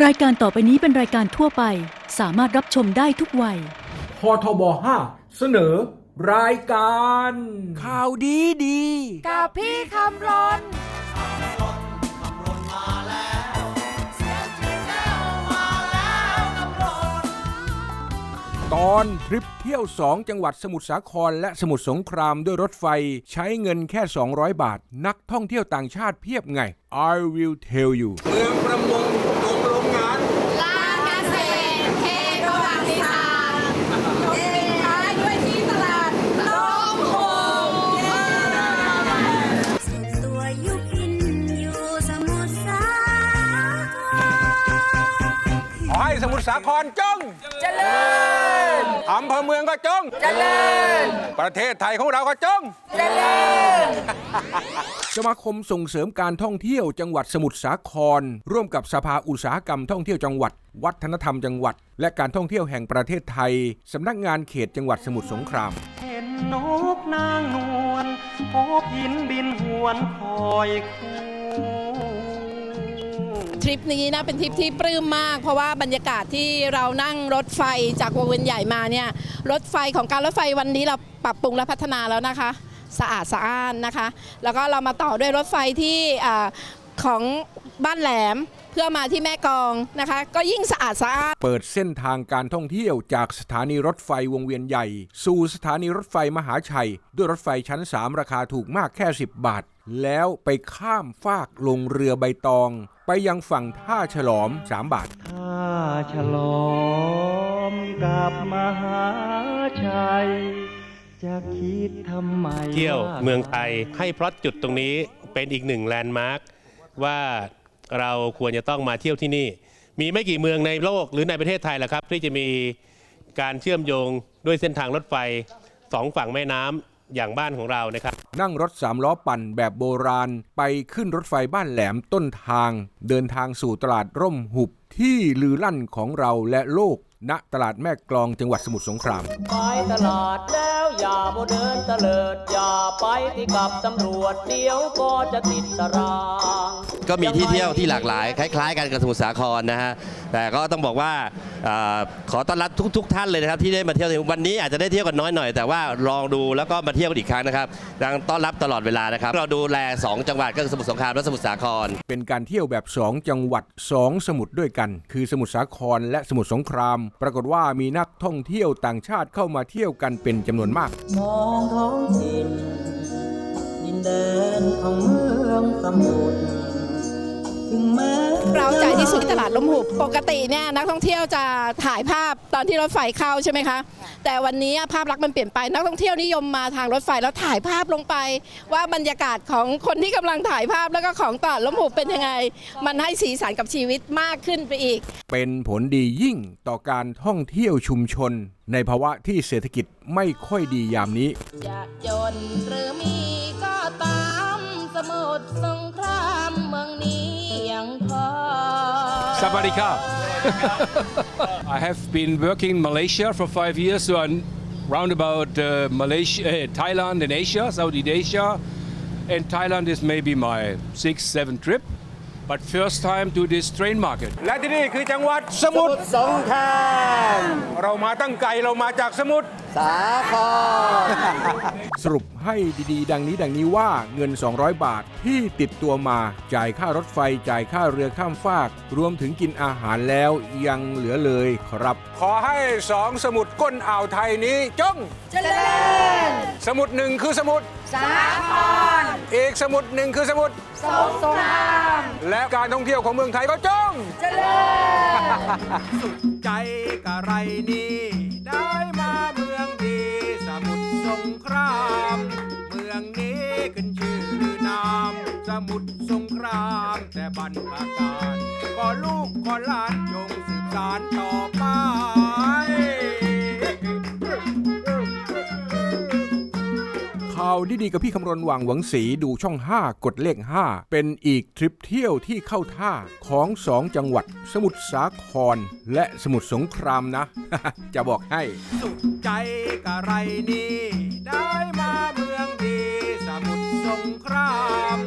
รายการต่อไปนี้เป็นรายการทั่วไป สามารถรับชมได้ทุกวัย พทบ5เสนอ รายการ ข่าวดีดี กับพี่คำรนตอนทริปเที่ยว 2 จังหวัดสมุทรสาครและสมุทรสงครามด้วยรถไฟ ใช้เงินแค่ 200 บาท นักท่องเที่ยวต่างชาติเพียบไง I will tell you เมืองประมงตรงโร อให้สมุทรสาครจงเจริญอำเภอเมืองก็จงเจริญประเทศไทยของเราก็จงเจริญสมาคมส่งเสริมการท่องเที่ยวจังหวัดสมุทรสาคร ร่วมกับสภาอุตสาหกรรมท่องเที่ยวจังหวัด วัฒนธรรมจังหวัด และการท่องเที่ยวแห่งประเทศไทย สำนักงานเขตจังหวัดสมุทรสงคราม เห็นนกนางนวลพบหินบินหวนคอยคู่ ทริปนี้นะเป็นทริปที่ปลื้มมาก เพราะว่าบรรยากาศที่เรานั่งรถไฟจากวงเวียนใหญ่มาเนี่ยรถไฟของการรถไฟวันนี้เราปรับปรุงและพัฒนาแล้วนะคะ สะอาดสะอ้านนะคะ แล้วก็เรามาต่อด้วยรถไฟที่ของบ้านแหลมเพื่อมาที่แม่กองนะคะ ก็ยิ่งสะอาดสะอานเปิดเส้นทางการท่องเที่ยวจากสถานีรถไฟวงเวียนใหญ่ สู่สถานีรถไฟมหาชัย ด้วยรถไฟชั้น 3 ราคาถูกมากแค่ 10 บาท แล้วไปข้ามฟากลงเรือใบตอง ไปยังฝั่งท่าฉลอม3บาทถ้าฉลอมกับมหาชัยจะคิดทำไมเที่ยวเมืองไทยให้เพราะจุดตรงนี้เป็นอีกหนึ่งแลนด์มาร์คว่าเราควรจะต้องมาเที่ยวที่นี่ มีไม่กี่เมืองในโลกหรือในประเทศไทยแหละครับ ที่จะมีการเชื่อมโยงด้วยเส้นทางรถไฟสองฝั่งแม่น้ำ อย่างบ้านของเรานะครับ นั่งรถสามล้อปั่นแบบโบราณ ไปขึ้นรถไฟบ้านแหลมต้นทาง เดินทางสู่ตลาดร่มหุบที่ลือลั่นของเราและโลก ณตลาดแม่กลองจังหวัดสมุทรสงคราม ไปตลาดแล้วอย่าโมเดินตะเลิดอย่าไปที่กับตำรวจเดี๋ยวก็จะติดตาราง ก็มีที่เที่ยวที่หลากหลายคล้ายๆกันกับสมุทรสาครนะฮะแต่ก็ต้องบอกว่าอ่าขอต้อนรับทุก ๆ ท่านเลยนะครับที่ได้มาเที่ยวในวันนี้อาจจะได้เที่ยวกันน้อยหน่อยแต่ว่าลองดูแล้วก็มาเที่ยวกันอีกครั้งนะครับยังต้อนรับตลอดเวลานะครับ เราดูแล 2 จังหวัดก็คือสมุทรสงครามและสมุทรสาคร เป็นการเที่ยวแบบ 2 จังหวัด 2 สมุทรด้วยกัน คือสมุทรสาครและสมุทรสงคราม ปรากฏว่ามีนักท่องเที่ยวต่างชาติเข้ามาเที่ยวกันเป็นจำนวนมาก มองท้องถิ่นดินแดนของเมืองสมุทรถึงแม้ เราใจที่สุดที่ตลาดล้มหุบปกติเนี่ยนักท่องเที่ยวจะถ่ายภาพตอนที่รถไฟเข้าใช่ไหมคะ แต่วันนี้ภาพลักษณ์มันเปลี่ยนไปนักท่องเที่ยวนิยมมาทางรถไฟแล้วถ่ายภาพลงไป ว่าบรรยากาศของคนที่กำลังถ่ายภาพแล้วก็ของตลาดล้มหุบเป็นยังไง มันให้สีสันกับชีวิตมากขึ้นไปอีก เป็นผลดียิ่งต่อการท่องเที่ยวชุมชน ในภาวะที่เศรษฐกิจไม่ค่อยดียามนี้จะจนหรือมีก็ตามสมุทรสงคราม Sawadika. I have been working in Malaysia for five years, so I'm round about uh, Malaysia, uh, Thailand and Asia, Southeast Asia. And Thailand is maybe my sixth, seventh trip. But first time to this train market. และที่นี่คือจังหวัดสมุทรสงครามเรามาตั้งไกลเรามาจากสมุทรสาคร สรุปให้ดีๆ ดังนี้ดังนี้ว่าเงิน 200 บาทที่ติดตัวมา จ่ายค่ารถไฟจ่ายค่าเรือข้ามฟาก รวมถึงกินอาหารแล้วยังเหลือเลยครับ ขอให้สองสมุทรก้นอ่าวไทยนี้จง เจริญ สมุทรหนึ่งคือสมุทรสาครอีกสมุทรหนึ่งคือสมุทรสงครามและการท่องเที่ยวของเมืองไทยก็จง เจริญใจกะไรนี่ มุทรสงครามแต่บรรพการก็ลูกก็หลานจงสืบสารต่อไปข่าวดีๆกับพี่คำรณหว่างหวังสีดูช่อง 5 กดเลข 5 เป็นอีกทริปเที่ยวที่เข้าท่าของสองจังหวัด สมุทรสาคร และสมุทรสงครามนะ จะบอกให้ สุขใจกะไรนี่ ได้มาเมืองดี สมุทรสงคราม